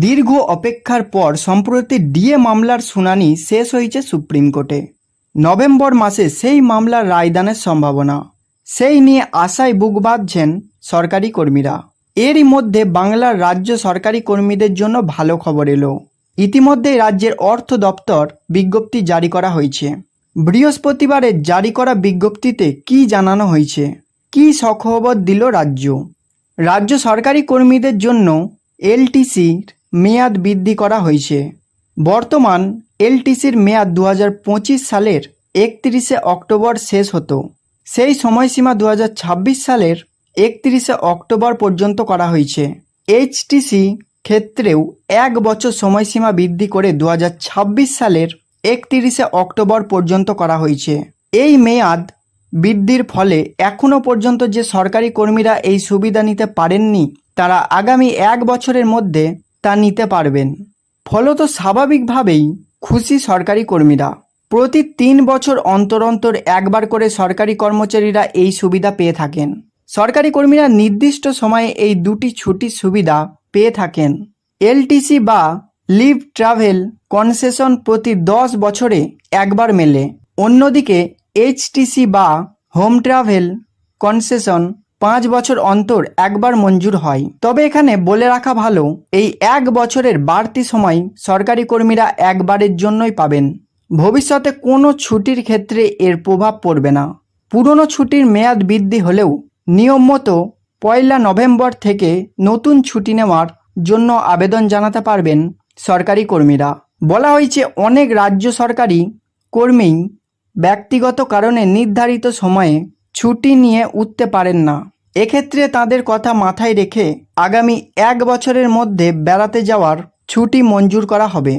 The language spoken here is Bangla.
দীর্ঘ অপেক্ষার পর সম্প্রতি ডিএ মামলার শুনানি শেষ হয়েছে সুপ্রিম কোর্টে। নভেম্বর মাসে সেই মামলার রায়দানের সম্ভাবনা। সেই নিয়ে আশায় বুক বাঁধছেন সরকারি কর্মীরা। এরই মধ্যে বাংলার রাজ্য সরকারি কর্মীদের জন্য ভালো খবর এলো। ইতিমধ্যেই রাজ্যের অর্থ দপ্তর বিজ্ঞপ্তি জারি করা হয়েছে। বৃহস্পতিবারে জারি করা বিজ্ঞপ্তিতে কি জানানো হয়েছে? কি সখবর দিল রাজ্য? রাজ্য সরকারি কর্মীদের জন্য এলটিসির মেয়াদ বৃদ্ধি করা হয়েছে। বর্তমান এলটিসির মেয়াদ দু হাজার পঁচিশ সালের একত্রিশে অক্টোবর শেষ হতো। সেই সময়সীমা দু হাজার ছাব্বিশ সালের একত্রিশে অক্টোবর পর্যন্ত করা হয়েছে। এইচটিসি ক্ষেত্রেও এক বছর সময়সীমা বৃদ্ধি করে দু হাজার ছাব্বিশ সালের একত্রিশে অক্টোবর পর্যন্ত করা হয়েছে। এই মেয়াদ বৃদ্ধির ফলে এখনও পর্যন্ত যে সরকারি কর্মীরা এই সুবিধা নিতে পারেননি, তারা আগামী এক বছরের মধ্যে তা নিতে পারবেন। ফলত স্বাভাবিকভাবেই খুশি সরকারি কর্মীরা। প্রতি তিন বছর অন্তর অন্তর একবার করে সরকারি কর্মচারীরা এই সুবিধা পেয়ে থাকেন। সরকারি কর্মীরা নির্দিষ্ট সময়ে এই দুটি ছুটির সুবিধা পেয়ে থাকেন। এলটিসি বা লিভ ট্রাভেল কনসেশন প্রতি দশ বছরে একবার মেলে। অন্যদিকে এইচটিসি বা হোম ট্রাভেল কনসেশন পাঁচ বছর অন্তর একবার মঞ্জুর হয়। তবে এখানে বলে রাখা ভালো, এই এক বছরের বাড়তি সময় সরকারি কর্মীরা একবারের জন্যই পাবেন। ভবিষ্যতে কোনো ছুটির ক্ষেত্রে এর প্রভাব পড়বে না। পুরনো ছুটির মেয়াদ বৃদ্ধি হলেও নিয়ম মতো পয়লা নভেম্বর থেকে নতুন ছুটি নেওয়ার জন্য আবেদন জানাতে পারবেন সরকারি কর্মীরা। বলা হয়েছে, অনেক রাজ্য সরকারি কর্মী ব্যক্তিগত কারণে নির্ধারিত সময়ে ছুটি নিয়ে উঠতে পারেন না। এক্ষেত্রে তাদের কথা মাথায় রেখে আগামী এক বছরের মধ্যে বেড়াতে যাওয়ার ছুটি মঞ্জুর করা হবে।